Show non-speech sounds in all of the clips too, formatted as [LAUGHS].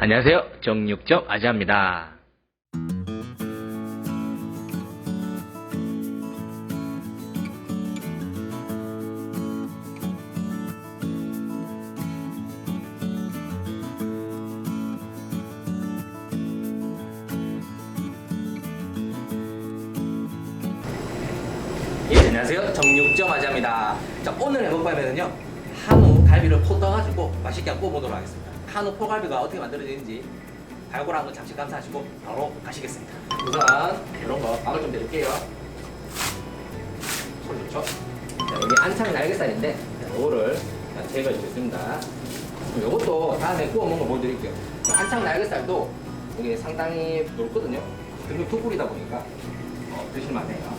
안녕하세요. 정육점 아지아입니다. 예, 안녕하세요. 정육점 아지아입니다. 자, 오늘 해볼 밥에는요. 한우 갈비를 포 떠가지고 맛있게 한번 구워보도록 하겠습니다. 한우 포갈비가 어떻게 만들어지는지 발굴한 거 잠시 감사하시고 바로 가시겠습니다. 우선 이런 거 막을 좀 내릴게요. 소리 좋죠? 자, 여기 안창 날개살인데 이거를 제거해 주겠습니다. 이것도 다음에 구워 먹는 거 보여드릴게요. 안창 날개살도 이게 상당히 넓거든요. 근육 두 뿔이다 보니까 어, 드실만 해요.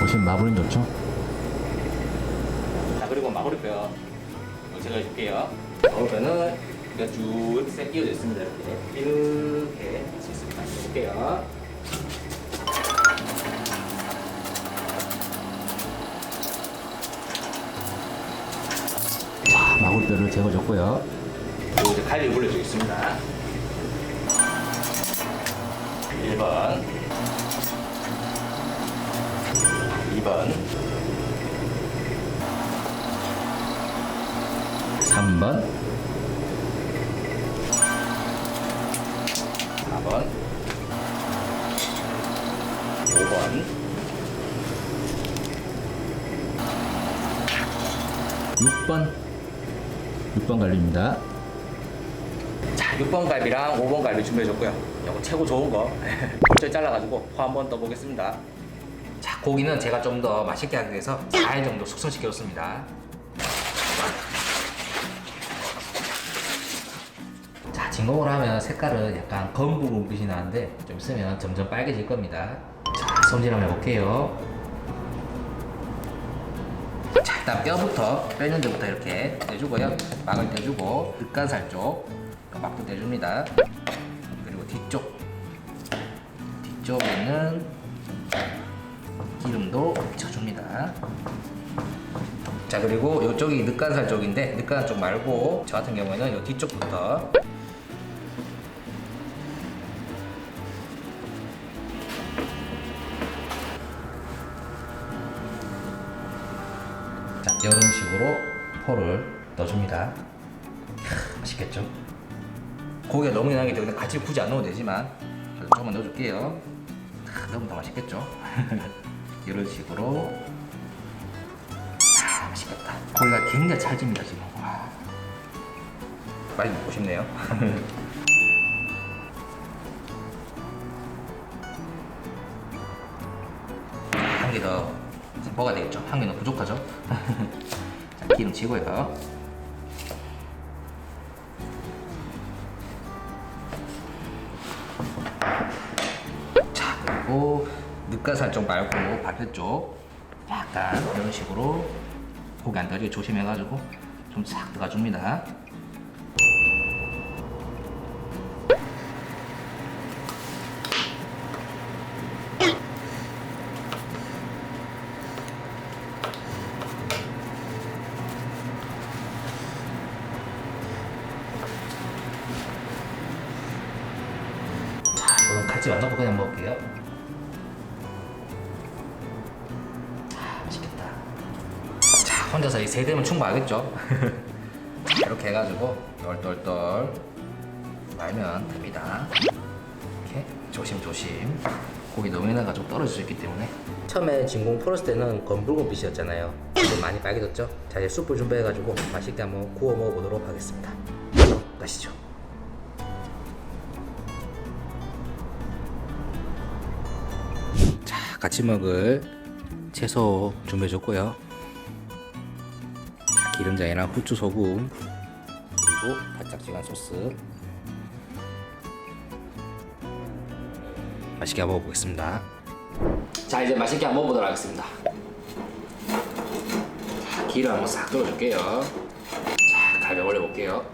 보시면 마블은 좋죠? 마무리뼈 이거 제가 해줄게요. 마무리뼈는 이렇게 쭉 끼워져 있습니다 이렇게. 이렇게 있습니다 해볼게요. 자, 마굴뼈를 제거해줬고요. 그리고 이제 갈비 올려주겠습니다. 1번. 2번 3번, 4번 5번 6번, 6번 갈비입니다. 자, 6번 갈비랑 5번 갈비 준비해줬고요. 이거 최고 좋은 거 [LAUGHS] 골절 잘라가지고 호 한번 떠보겠습니다. 자, 고기는 제가 좀 더 맛있게 하기 위해서 4일 정도 숙성시켜줬습니다. 진공을 하면 색깔은 약간 검붉은 빛이 나는데 좀 있으면 점점 빨개질 겁니다. 자, 손질 한번 해볼게요. 자, 일단 뼈부터 뼈 있는 데부터 이렇게 떼주고요. 막을 떼주고 ực간살 쪽 막도 떼줍니다. 그리고 뒤쪽 뒤쪽에는 기름도 묻혀줍니다. 자 그리고 이쪽이 늑간살 쪽인데 늑간살 쪽 말고 저 같은 경우에는 이 뒤쪽부터 이런 식으로 포를 넣어줍니다. 캬, 맛있겠죠? 고기가 너무 연하기 때문에 같이 굳이 안 넣어도 되지만 조금만 넣어줄게요. 아, 넣으면 더 맛있겠죠? [LAUGHS] 이런 식으로 아, 맛있겠다. 고기가 굉장히 찰집니다 지금. 와. 많이 먹고 싶네요. [LAUGHS] 한개더 먹어야 되겠죠? 한 개는 부족하죠? [LAUGHS] 자, 기름 치고요. 자 그리고 늑가살 쪽 말고 발표 쪽 약간 이런 식으로 고기 안 떨어지게 조심해가지고 좀 싹 들어가줍니다 자 이거는 같이 만나고 그냥 먹을게요 아, 맛있겠다. 자, 혼자서 이 세 대면 충분하겠죠? 자, [LAUGHS] 이렇게 해가지고 똘똘똘 말면 됩니다. 이렇게 조심조심. 고기 너무 해나가지고 떨어질 수 있기 때문에. 처음에 진공 풀었을 때는 검붉은 빛이었잖아요. 이제 많이 빨개졌죠? 자, 이제 숯불 준비해가지고 맛있게 한번 구워 먹어보도록 하겠습니다. 가시죠. 같이 먹을 채소 준비해줬고요. 자, 기름장이랑 후추, 소금 그리고 달짝지간 소스 맛있게 한번 먹어보겠습니다. 자, 이제 맛있게 한번 먹어보도록 하겠습니다. 자, 기름 한번 싹 돌려줄게요. 자, 갈비 올려볼게요.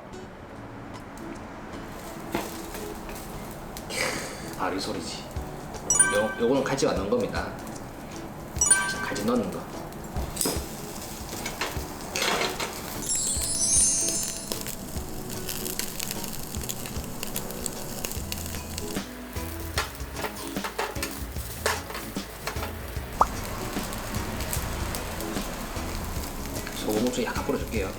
캬, 바로 이 소리지. 요, 요거는 가지가 넣은 겁니다. 자, 가지 넣는 거. 소금 목소 약간 뿌려줄게요.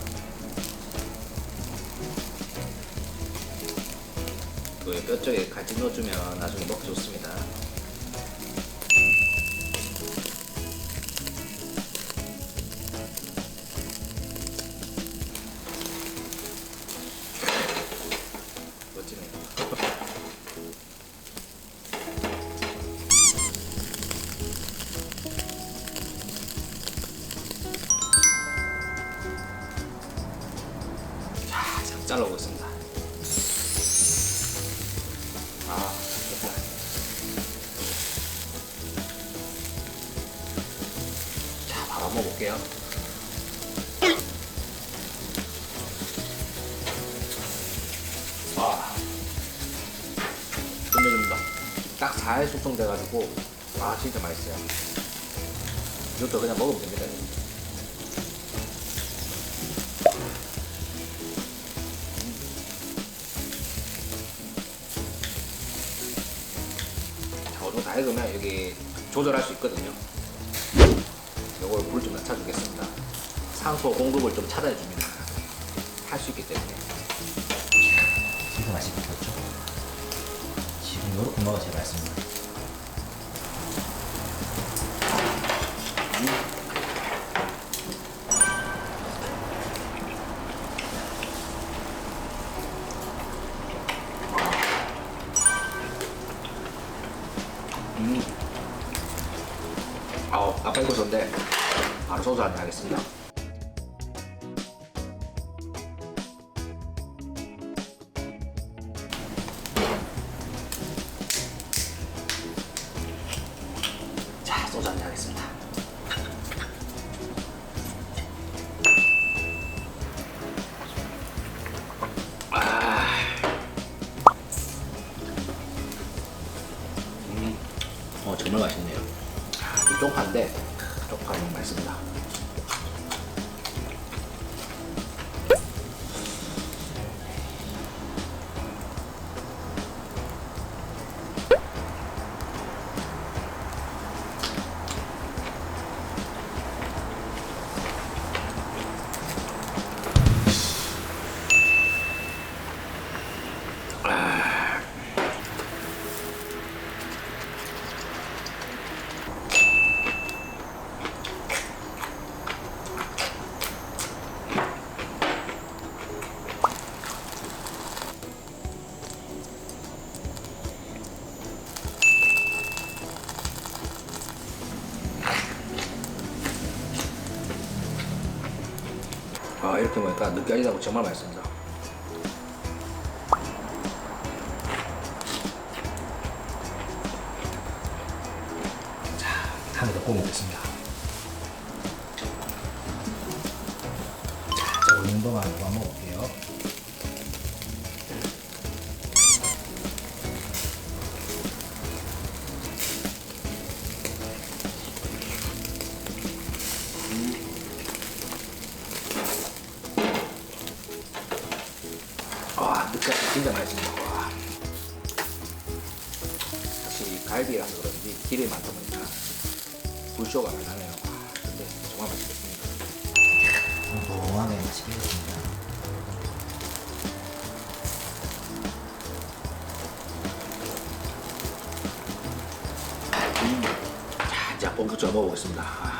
그 뼈 쪽에 같이 넣어주면 나중에 먹기 좋습니다. 잘 잘라보겠습니다. 아, 좋다. 자, 바로 한번 볼게요. 아, 끝내줍니다. 딱 4일 숙성돼가지고, 아, 진짜 맛있어요. 이것도 그냥 먹으면 됩니다. 익으면 여기 조절할 수 있거든요. 이걸 불 좀 낮춰주겠습니다. 산소 공급을 좀 차단해줍니다. 할 수 있기 때문에. 진짜 맛있게 익었죠? 지금 이렇게 먹어야 제일 맛있습니다. 바로 소주 한잔 하겠습니다. 자, 소주 한잔 하겠습니다. 아, 이렇게 먹으니까 느끼하고 정말 맛있습니다. 자, 한번 더 구워 먹겠습니다. 자, 저 정도만 구워 먹을게요. 와, 느끼 진짜 맛있습니다. 와. 확실히 갈비라서 그런지 기름이 많다 보니까 불쇼가 많이 나네요. 와, 근데 정말 맛있겠습니다. 동하게 맛있게 익었습니다. 자, 이제 뽕부터 먹어보겠습니다.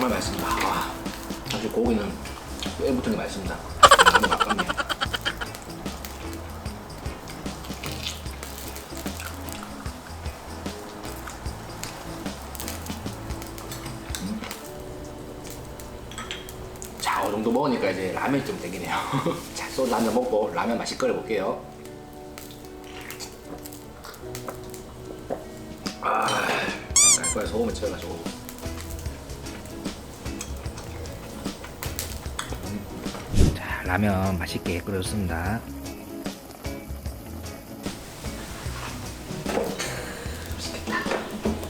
정말 맛있습니다. 와, 사실 고기는 뼈에 붙은 게 맛있습니다. 너무 아깝네요. 음. 자, 어느 정도 먹으니까 이제 라면이 좀 땡기네요. [LAUGHS] 자, 소주 한잔 먹고 라면 맛이 끓여볼게요. 아, 깔끔하게 소금을 채워가지고. 라면 맛있게 끓여줬습니다.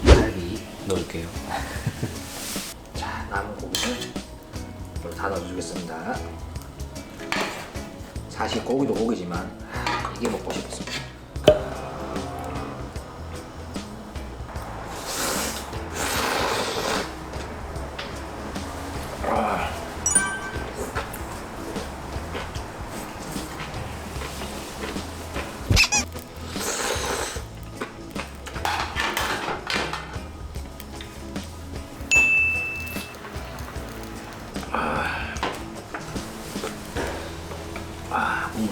갈비 넣을게요. [LAUGHS] 자, 남은 고기를 다 넣어주겠습니다. 사실 고기도 고기지만 이게 먹고 싶었습니다.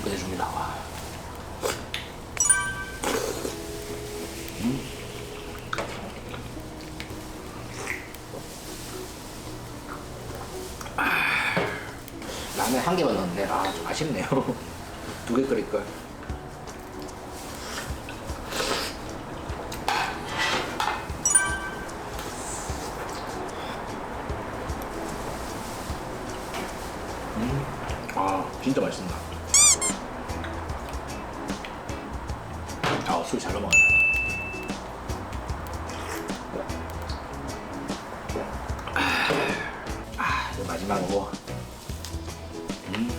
끝내줍니다. 와. 음. 아, 라면 한 개만 넣었는데 아, 좀 아쉽네요. [LAUGHS] 두 개 끓일 걸. 아, 진짜 맛있습니다. 술 잘 넘어가네. 아, 이제 마지막으로. 음.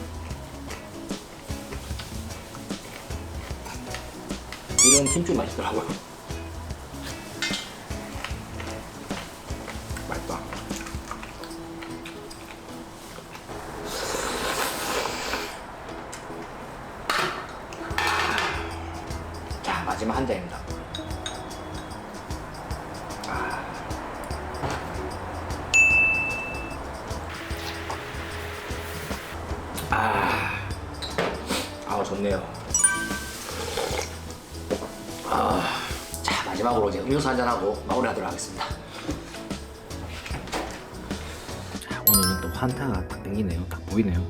이런 김치 맛있더라고요. 좋네요. 아, 자 마지막으로 이제 음료수 한잔 하고 마무리하도록 하겠습니다. 자, 오늘은 또 환타가 딱 땡기네요. 딱 보이네요.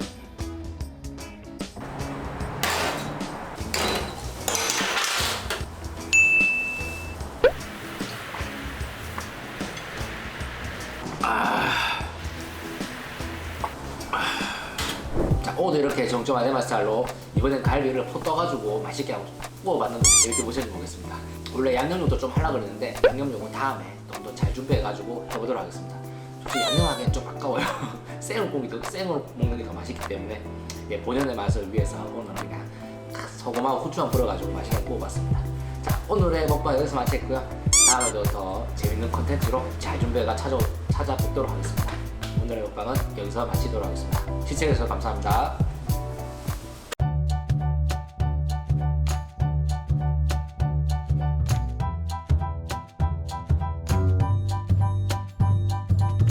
자, 오늘 이렇게 정점 아데마 스타일로 이번엔 갈비를 포 떠가지고 맛있게 하고 구워봤는데 재밌게 보셨는지 모르겠습니다. 원래 양념용도 좀 하려고 그랬는데 양념용은 다음에 좀 더 잘 준비해가지고 해보도록 하겠습니다. 솔직히 양념하기엔 좀 아까워요. [LAUGHS] 생을 고기도 생으로 먹는 게 더 맛있기 때문에 예, 본연의 맛을 위해서 오늘은 그냥 소금하고 후추만 뿌려가지고 맛있게 구워봤습니다. 자, 오늘의 먹방 여기서 마치고요. 다음에도 더 재밌는 컨텐츠로 잘 준비해가 찾아, 찾아뵙도록 하겠습니다. 오늘의 먹방은 여기서 마치도록 하겠습니다. 시청해주셔서 감사합니다.